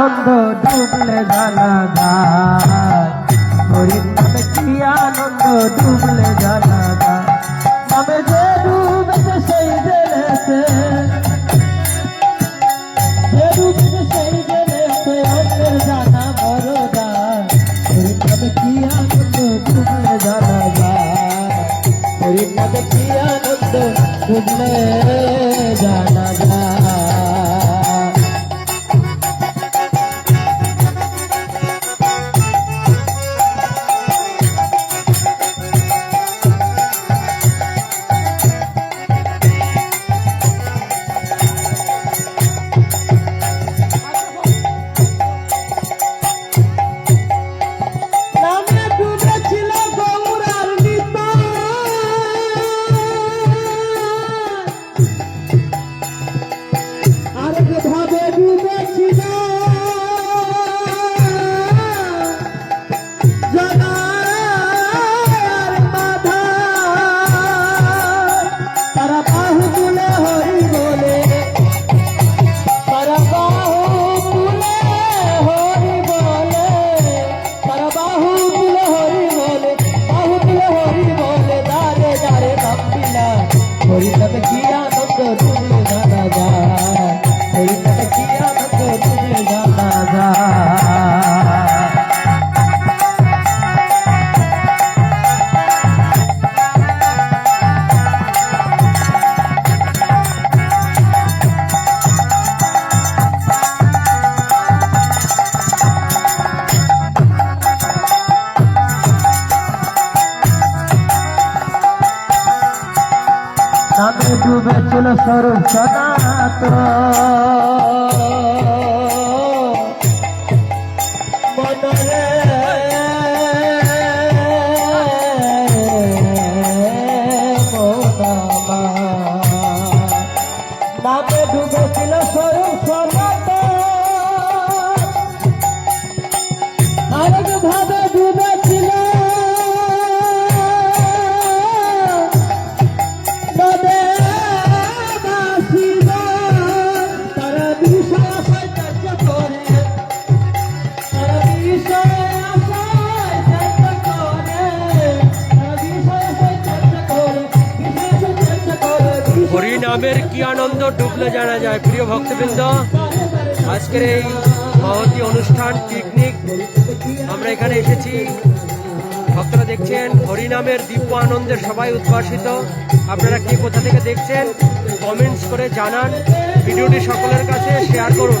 আনন্দ ডুবলে জানা যায় নামে কি আনন্দ ডুবলে যায় নামে যে ডুবেছে সেই জেনেছে যে ডুবেছে সেই জেনেছে অন্যের জানা বড় যায় হরির নামে কি আনন্দ ডুবলে জানা যায় নামে কি আনন্দ ডুবলে জানা তুলে জানা যায় নামে ডুবেছিল সরু সনাত হরি নামের কি আনন্দ ডুবলে জানা যায়, প্রিয় ভক্তবৃন্দ? আজকের এই মহতি অনুষ্ঠান পিকনিক আমরা এখানে এসেছি। ভক্তরা দেখছেন, হরিনামের দিব্য আনন্দে সবাই উদ্ভাসিত। আপনারা কে কোথা থেকে দেখছেন কমেন্টস করে জানান। ভিডিওটি সকলের কাছে শেয়ার করুন।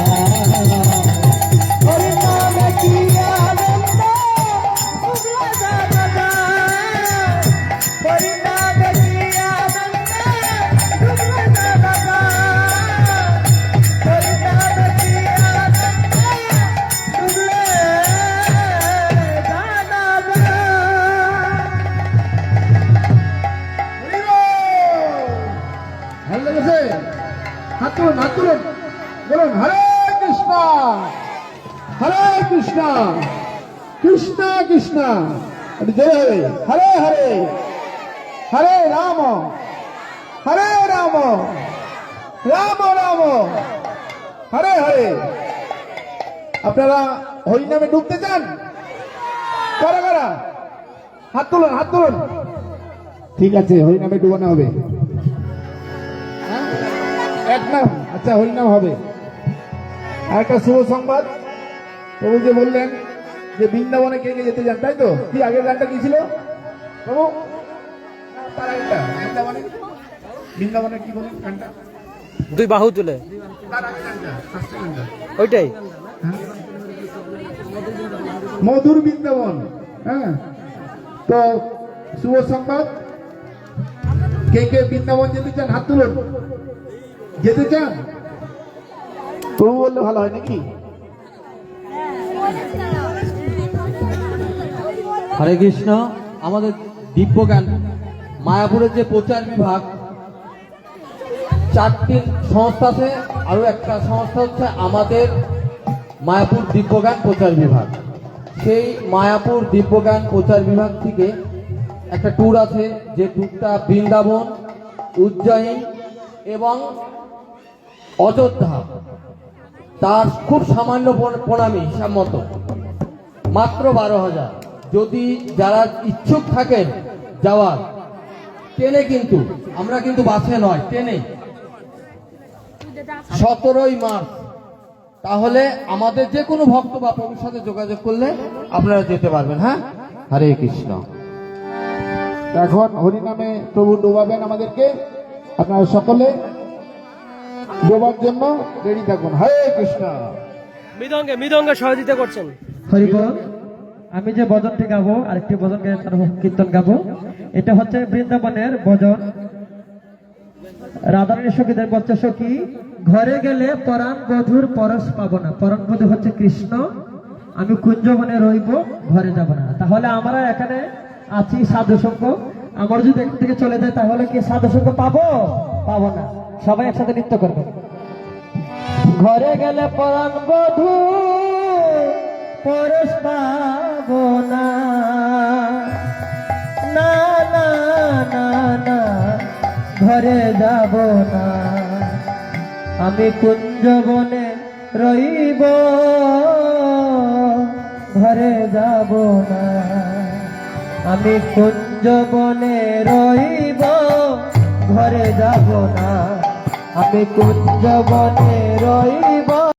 কৃষ্ণ কৃষ্ণ। জয় হবে হরে হরে। হরে রাম। হরে রাম। রাম রাম। হরে হরে। আপনারা হরি নামে ডুবতে চান? কারা কারা? হাত তুলুন হাত তুলুন। ঠিক আছে, হরি নামে ডুবানো হবে। হ্যাঁ? এক নাম। আচ্ছা হরিনাম হবে। আর একটা শুভ সংবাদ। প্রভু যে বললেন যে বৃন্দাবনে কে কে যেতে চান তাই তো? কি আগের গানটা কি ছিল? প্রভু? বৃন্দাবনে বৃন্দাবনে কি বলেন গানটা? দুই বাহু তুলে। ওইটাই। হ্যাঁ? মধুর বৃন্দাবন হ্যাঁ? তো শুভ সংবাদ। কে কে বৃন্দাবন যেতে চান হাত তুলুন। যেতে চান? প্রভু বললে ভালো হয় নাকি? হরে কৃষ্ণ। আমাদের দিব্য জ্ঞান মায়াপুরের যে প্রচার বিভাগ, চারটি সংস্থা আছে। আরও একটা সংস্থা হচ্ছে আমাদের মায়াপুর দিব্যগান প্রচার বিভাগ। সেই মায়াপুর দিব্যগান প্রচার বিভাগ থেকে একটা ট্যুর আছে, যে ট্যুরটা বৃন্দাবন, উজ্জয়িন এবং অযোধ্যা। তার খুব সামান্য প্রণামী মতো মাত্র বারো হাজার। যদি যারা ইচ্ছুক থাকেন যাওয়ার ট্রেনে কিন্তু আমরা কিন্তু বাসে নয় ট্রেনে। সতেরোই মার্চ তাহলে আমাদের যে কোনো ভক্ত বা প্রভুর সাথে যোগাযোগ করলে আপনারা যেতে পারবেন হ্যাঁ? হরে কৃষ্ণ। এখন হরিনামে প্রভু ডোবাবেন আমাদেরকে আপনারা সকলে ডোবার জন্য রেডি থাকুন। হরে কৃষ্ণ। মৃদঙ্গে মৃদঙ্গে সহযোগিতা করছেন। হরিবল আমি যে ভজনটি গাবো, আরেকটি ভজন গাই তার কীর্তন গাবো। এটা হচ্ছে বৃন্দাবনের ভজন। রাধারণী সখীদের বলছে সখী ঘরে গেলে পরাণ বধুর পরশ পাবো না। পরাণ বধু হচ্ছে কৃষ্ণ। আমি কুঞ্জবনে রইব, ঘরে যাব না। তাহলে আমরা এখানে আছি সাধু সঙ্গ আমার যদি এখান থেকে চলে যায়, তাহলে কি সাধু সঙ্গ পাবো? পাবো না। সবাই একসাথে নৃত্য করবে। ঘরে গেলে পরাণ বধু পরশ ঘরে যাব না। আমি কুঞ্জবনে রইব, ঘরে যাব না। আমি কুঞ্জবনে রইব, ঘরে যাব না। আমি কুঞ্জবনে রইব